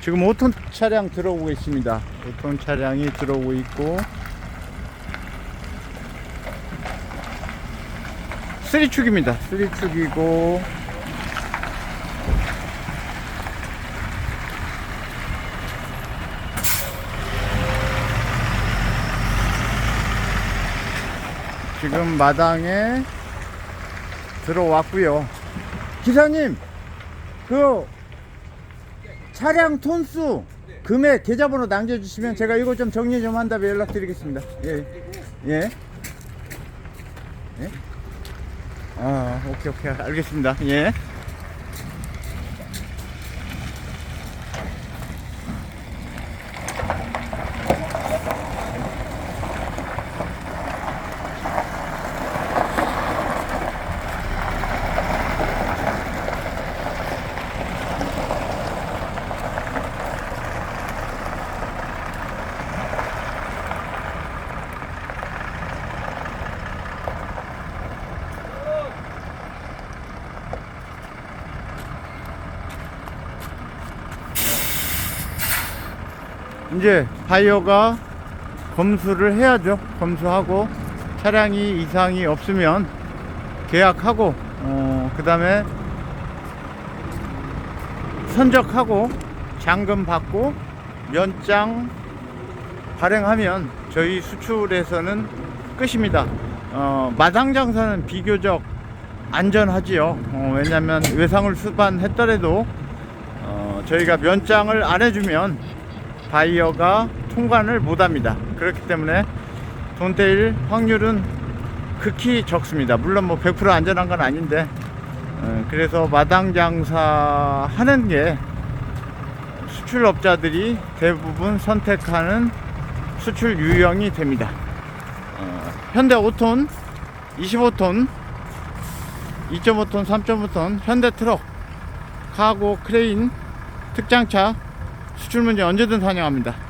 지금 5톤 차량 들어오고 있습니다. 5톤 차량이 들어오고 있고 쓰리축입니다. 쓰리축이고 지금 마당에 들어왔고요. 기사님, 그 차량 톤수 금액 계좌번호 남겨주시면 제가 이거 좀 정리 좀 한 다음에 연락드리겠습니다. 예, 예, 예. 아, 오케이 오케이 알겠습니다. 예. 이제 바이어가 검수를 해야죠. 검수하고 차량이 이상이 없으면 계약하고 어, 그 다음에 선적하고 잔금 받고 면장 발행하면 저희 수출에서는 끝입니다. 어, 마당 장사는 비교적 안전하지요. 어, 왜냐하면 외상을 수반했더라도 어, 저희가 면장을 안 해주면 바이어가 통관을 못합니다. 그렇기 때문에 돈 떼일 확률은 극히 적습니다. 물론 뭐 100% 안전한 건 아닌데 어, 그래서 마당 장사 하는 게 수출업자들이 대부분 선택하는 수출 유형이 됩니다. 어, 현대 5톤, 25톤, 2.5톤, 3.5톤, 현대 트럭, 카고, 크레인, 특장차 수출 문제 언제든 환영합니다.